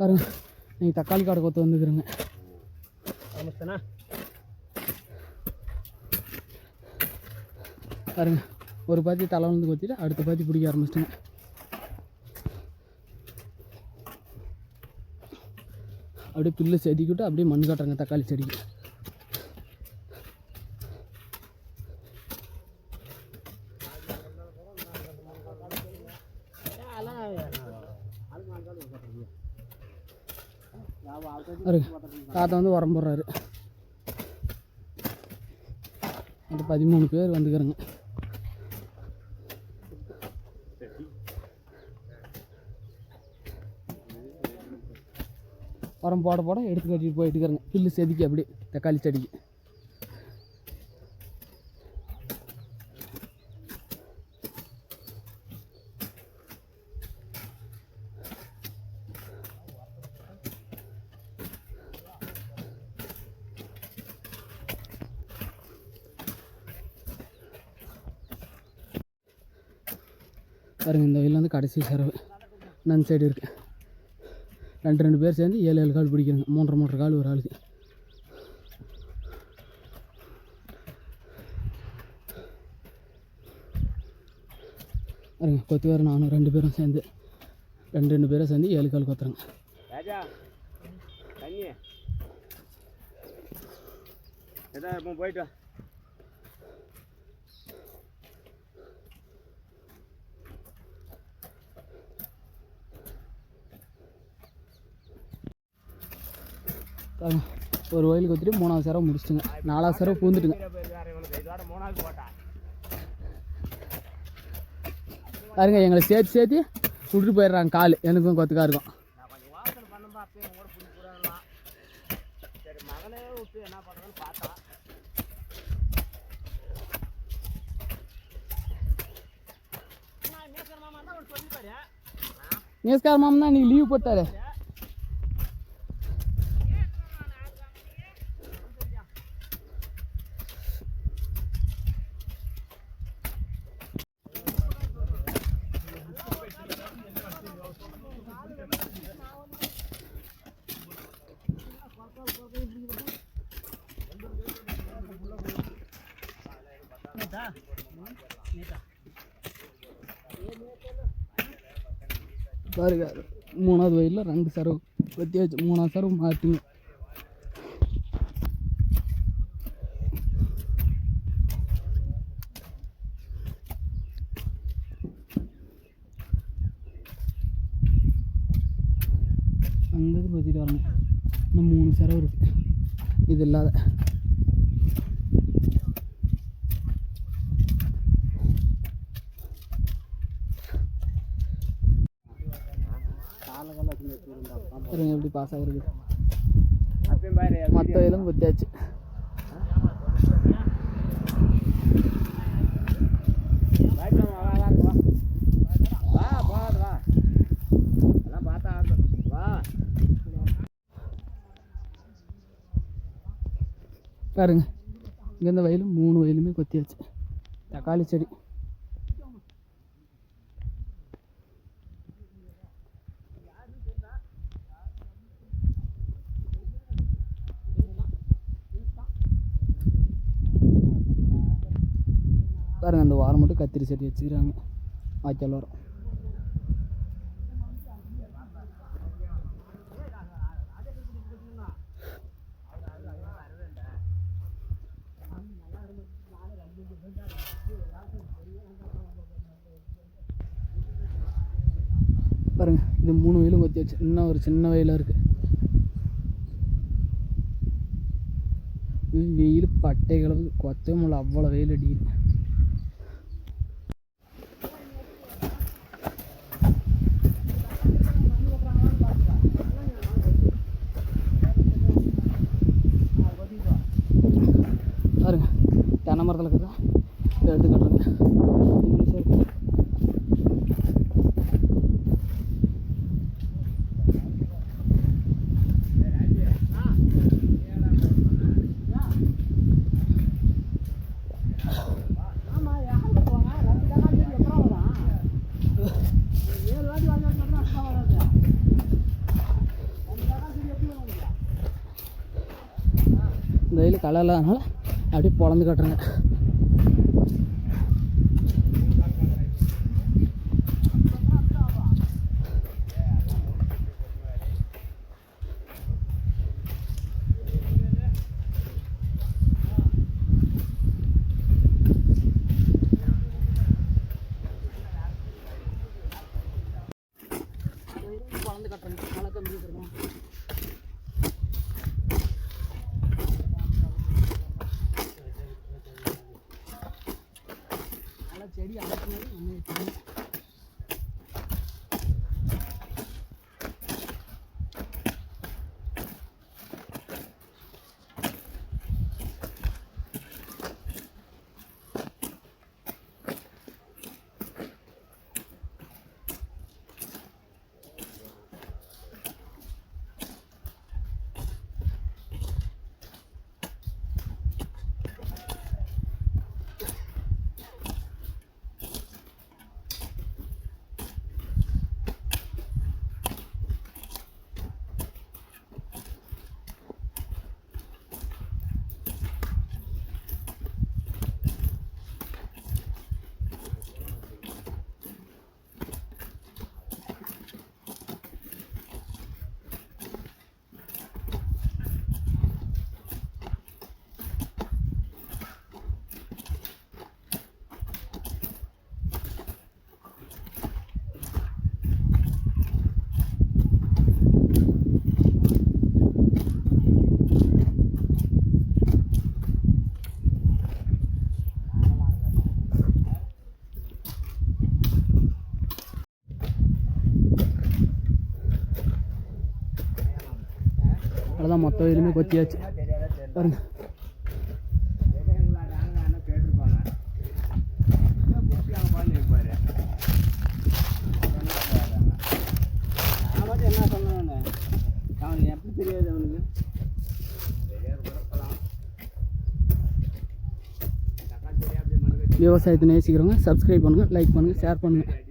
பாருங்க. நீங்கள் தக்காளி காடை கொத்து வந்துக்கிறேங்க. பாருங்க. ஒரு பாத்தி தலை வந்து கொத்திட்டு அடுத்த பாத்தி பிடிக்க ஆரம்பிச்சிட்டுங்க. அப்படியே பில்லு செடிக்கிட்டு அப்படியே மண் காட்டுறாங்க தக்காளி செடிக்கு. தாத்தா வந்து உரம் போடுறாரு. அந்த பதிமூணு பேர் வந்துக்கிறேங்க. உரம் போட போட எடுத்து கட்டிட்டு போயிட்டு இருக்கிறேங்க. புல்லு செதுக்கி அப்படி தக்காளி செடிக்கு. பாருங்கள் இந்த வயலில் வந்து கடைசி செலவு நன் சைடு இருக்கு ரெண்டு ரெண்டு பேர் சேர்ந்து ஏழு ஏழு கால் பிடிக்கிறாங்க. மூன்றரை மூன்றரை கால் ஒரு ஆளுக்கு. பாருங்க கொத்து வேறு நானும் ரெண்டு பேரும் சேர்ந்து ரெண்டு ரெண்டு பேரும் சேர்ந்து ஏழு கால் கொத்துறேங்க. ராஜா தண்ணி. போயிட்டு ஒரு வயலுக்கு கொத்திட்டு மூணாவது சேரம் முடிச்சிட்டுங்க. நாலாவது சேரம் பூந்துட்டுங்க. பாருங்க எங்களை சேர்த்து சேர்த்து விட்டுட்டு போயிடுறாங்க கால். எனக்கும் கொத்துக்கா இருக்கும். நேஸ்கார் மாமன் தான் நீ லீவ் போட்டாரு. பாருங்க மூணாவது வயலில் ரெண்டு சரவு. வச்சு மூணாவது சரவு மாற்றுங்க அங்கேருந்து பற்றிட்டு வரணும். இன்னும் மூணு சரவு இருக்குது இது இல்லாத. பாருங்க எப்படி பாஸ் ஆகுறது. பாரு மற்ற வயலும் கொத்தியாச்சு வா பார்த்தா வா பாருங்க இங்கே வயலும் மூணு வயலுமே கொத்தியாச்சு. தக்காளி செடி. பாருங்க அந்த வாரம் மட்டும் கத்திரி செடி வச்சுக்கிறாங்க. வாய்க்கால் வரும். பாருங்க இது மூணு வயலும் கொத்தி வச்சு இன்னும் ஒரு சின்ன வயலாக இருக்குது வெயில் பட்டை கிளவு கொத்தவே முடியல அவ்வளோ வெயில் அடிக்குது பாருங்க தென்னை மரத்தில் இருக்குதா இதை எடுத்து கட்டுறேங்க இது முழுசா இருக்கு. களை இல்லாதனால அப்படியே பொழந்து கட்டுறேங்க. yang. தெரியாது பிறக்கலாம் தக்காளி தெரியாது பாருங்க. விவசாயத்தை நேசிக்கிறவங்க சப்ஸ்கிரைப் பண்ணுங்கள் லைக் பண்ணுங்கள் ஷேர் பண்ணுங்கள்